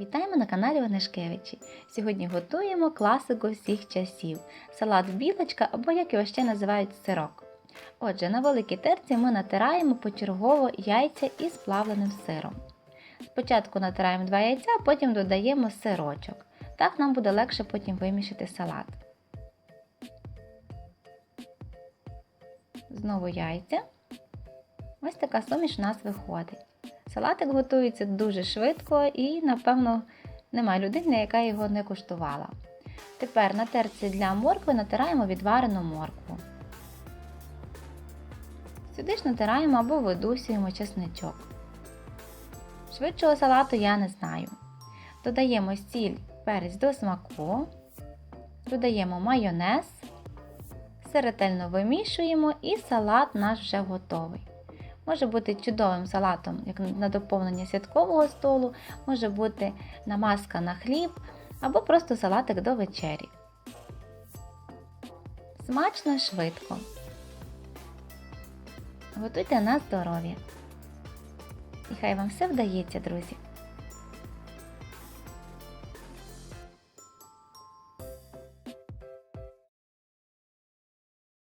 Вітаємо на каналі Онишкевичі. Сьогодні готуємо класику всіх часів салат білочка або як його ще називають сирок. Отже, на великій терці ми натираємо почергово яйця із плавленим сиром. Спочатку натираємо два яйця, а потім додаємо сирочок. Так нам буде легше потім вимішати салат. Знову яйця. Ось така суміш у нас виходить. Салатик готується дуже швидко і, напевно, немає людини, яка його не куштувала. Тепер на терці для моркви натираємо відварену моркву. Сюди ж натираємо або видусюємо чесничок. Швидшого салату я не знаю. Додаємо сіль, перець до смаку, додаємо майонез, все ретельно вимішуємо і салат наш вже готовий. Може бути чудовим салатом, як на доповнення святкового столу, може бути намазка на хліб або просто салатик до вечері. Смачно швидко. Готуйте на здоров'я. І хай вам все вдається, друзі!